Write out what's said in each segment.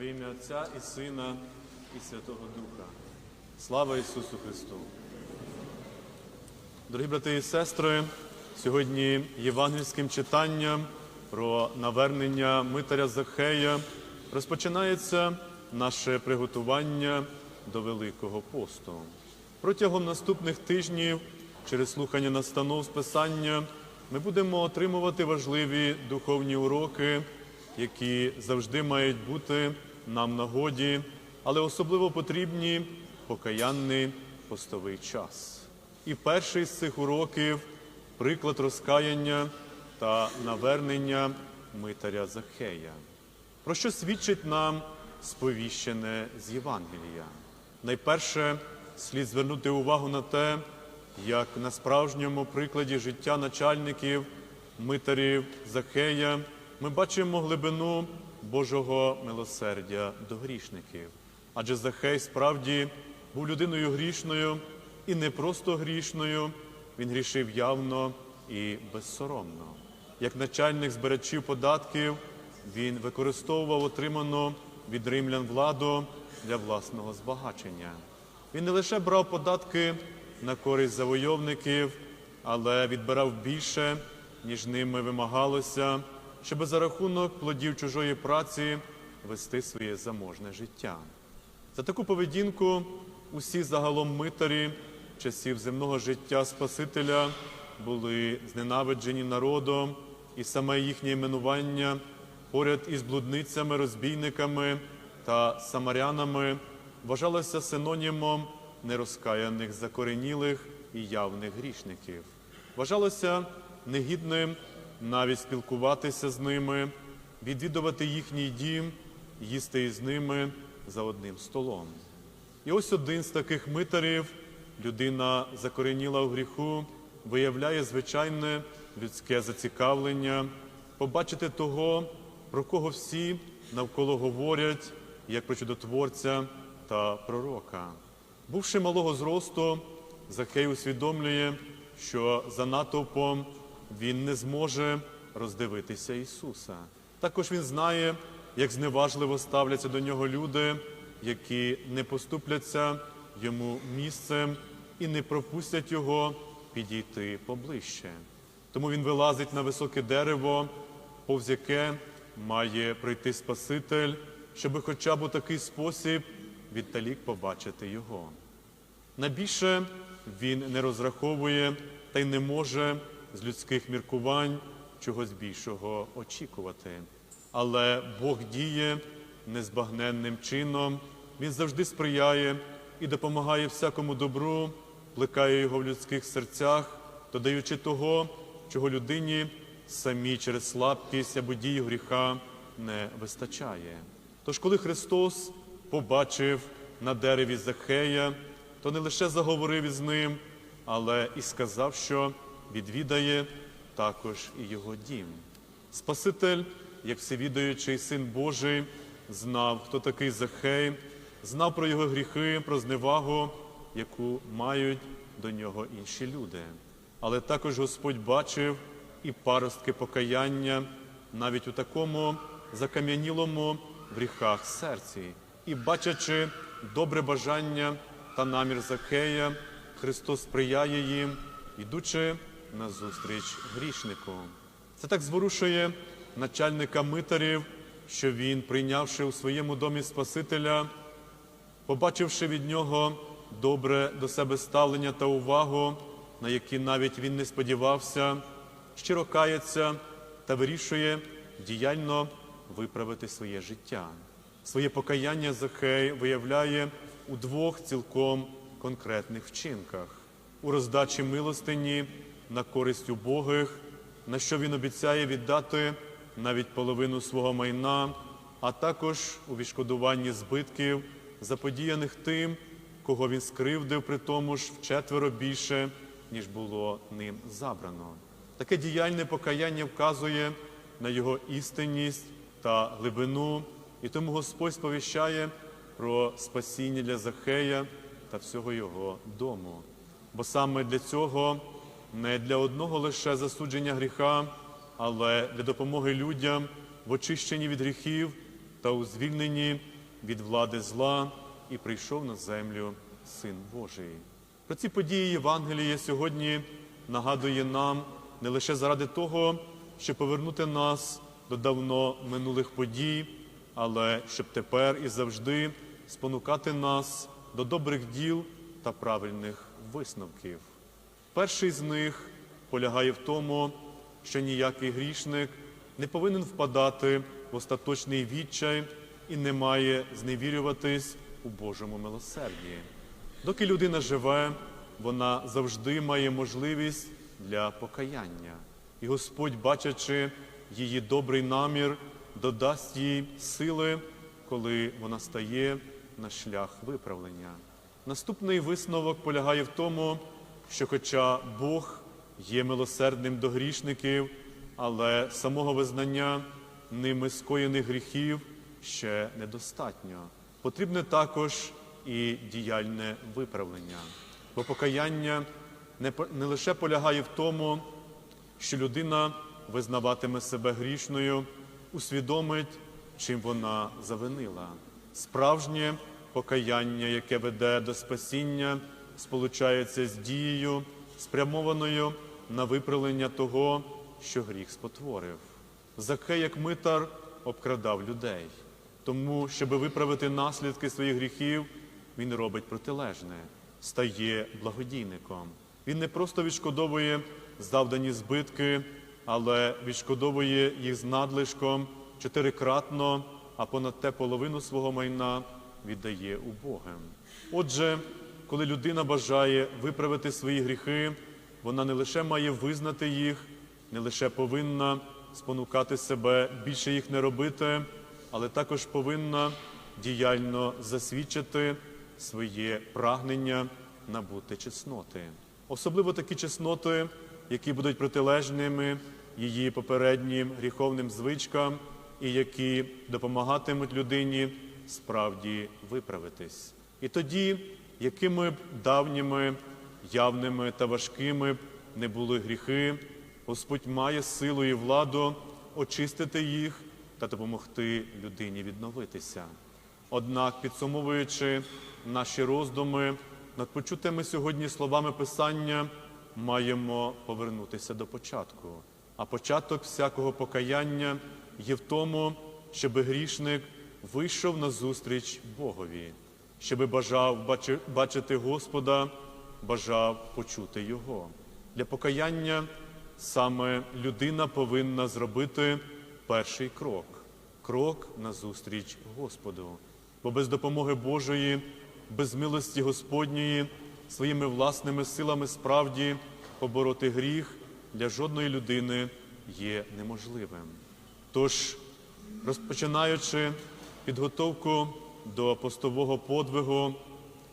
Во ім'я Отця і Сина, і Святого Духа. Слава Ісусу Христу! Дорогі брати і сестри, сьогодні євангельським читанням про навернення Митаря Захея розпочинається наше приготування до Великого посту. Протягом наступних тижнів, через слухання настанов з Писання, ми будемо отримувати важливі духовні уроки, які завжди мають бути нам нагоді, але особливо потрібні покаянний постовий час. І перший з цих уроків приклад розкаяння та навернення Митаря Захея. Про що свідчить нам сповіщене з Євангелія? Найперше слід звернути увагу на те, як на справжньому прикладі життя начальників, митарів Захея ми бачимо глибину Божого милосердя до грішників. Адже Захей справді був людиною грішною і не просто грішною, він грішив явно і безсоромно. Як начальник збирачів податків, він використовував отриману від римлян владу для власного збагачення. Він не лише брав податки на користь завойовників, але відбирав більше, ніж ними вимагалося, щоб за рахунок плодів чужої праці вести своє заможне життя. За таку поведінку усі загалом митарі часів земного життя Спасителя були зненавиджені народом, і саме їхнє іменування поряд із блудницями, розбійниками та самарянами вважалося синонімом нерозкаяних, закоренілих і явних грішників. Вважалося негідним навіть спілкуватися з ними, відвідувати їхній дім, їсти із ними за одним столом. І ось один з таких митарів, людина закореніла в гріху, виявляє звичайне людське зацікавлення, побачити того, про кого всі навколо говорять, як про чудотворця та пророка. Бувши малого зросту, Захей усвідомлює, що за натовпом він не зможе роздивитися Ісуса. Також він знає, як зневажливо ставляться до нього люди, які не поступляться йому місцем і не пропустять його підійти поближче. Тому він вилазить на високе дерево, повз яке має прийти Спаситель, щоб хоча б у такий спосіб віддалік побачити його. Найбільше він не розраховує та й не може з людських міркувань чогось більшого очікувати. Але Бог діє незбагненним чином, Він завжди сприяє і допомагає всякому добру, плекає його в людських серцях, додаючи того, чого людині самі через слабкість або дію гріха не вистачає. Тож, коли Христос побачив на дереві Захея, то не лише заговорив із ним, але і сказав, що відвідає також і його дім. Спаситель, як всевідаючий син Божий, знав, хто такий Захей, знав про його гріхи, про зневагу, яку мають до нього інші люди. Але також Господь бачив і паростки покаяння навіть у такому закам'янілому в гріхах серці. І бачачи добре бажання та намір Захея, Христос сприяє їм, ідучи на зустріч грішнику. Це так зворушує начальника митарів, що він, прийнявши у своєму домі Спасителя, побачивши від нього добре до себе ставлення та увагу, на які навіть він не сподівався, щиро кається та вирішує діяльно виправити своє життя. Своє покаяння Захей виявляє у двох цілком конкретних вчинках: у роздачі милостині на користь убогих, на що він обіцяє віддати навіть половину свого майна, а також у відшкодуванні збитків, заподіяних тим, кого він скривдив, при тому ж вчетверо більше, ніж було ним забрано. Таке діяльне покаяння вказує на його істинність та глибину, і тому Господь сповіщає про спасіння для Захея та всього його дому. Бо саме для цього не для одного лише засудження гріха, але для допомоги людям в очищенні від гріхів та у звільненні від влади зла і прийшов на землю Син Божий. Про ці події Євангеліє сьогодні нагадує нам не лише заради того, щоб повернути нас до давно минулих подій, але щоб тепер і завжди спонукати нас до добрих діл та правильних висновків. Перший з них полягає в тому, що ніякий грішник не повинен впадати в остаточний відчай і не має зневірюватись у Божому милосерді. Доки людина живе, вона завжди має можливість для покаяння. І Господь, бачачи її добрий намір, додасть їй сили, коли вона стає на шлях виправлення. Наступний висновок полягає в тому, що хоча Бог є милосердним до грішників, але самого визнання ними скоєних гріхів ще недостатньо. Потрібне також і діяльне виправлення. Бо покаяння не, лише полягає в тому, що людина визнаватиме себе грішною, усвідомить, чим вона завинила. Справжнє покаяння, яке веде до спасіння, сполучається з дією, спрямованою на виправлення того, що гріх спотворив. Закхей, як митар, обкрадав людей. Тому, щоб виправити наслідки своїх гріхів, він робить протилежне, стає благодійником. Він не просто відшкодовує завдані збитки, але відшкодовує їх з надлишком чотирикратно, а понад те половину свого майна віддає убогим. Отже, коли людина бажає виправити свої гріхи, вона не лише має визнати їх, не лише повинна спонукати себе більше їх не робити, але також повинна діяльно засвідчити своє прагнення набути чесноти. Особливо такі чесноти, які будуть протилежними її попереднім гріховним звичкам і які допомагатимуть людині справді виправитись. І тоді, якими б давніми, явними та важкими б не були гріхи, Господь має силу і владу очистити їх та допомогти людині відновитися. Однак, підсумовуючи наші роздуми над почутими сьогодні словами Писання, маємо повернутися до початку. А початок всякого покаяння є в тому, щоб грішник вийшов на зустріч Богові, щоби бажав бачити Господа, бажав почути Його. Для покаяння саме людина повинна зробити перший крок крок на зустріч Господу. Бо без допомоги Божої, без милості Господньої, своїми власними силами справді побороти гріх для жодної людини є неможливим. Тож, розпочинаючи підготовку до постового подвигу,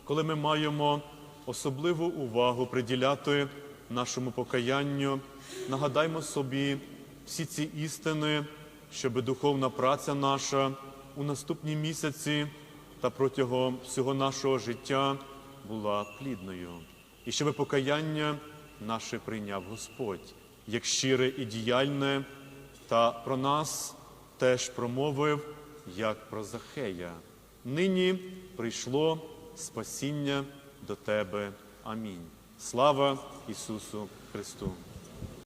коли ми маємо особливу увагу приділяти нашому покаянню, нагадаймо собі всі ці істини, щоб духовна праця наша у наступні місяці та протягом всього нашого життя була плідною, і щоб покаяння наше прийняв Господь як щире і діяльне, та про нас теж промовив як про Захея. Нині прийшло спасіння до тебе. Амінь. Слава Ісусу Христу!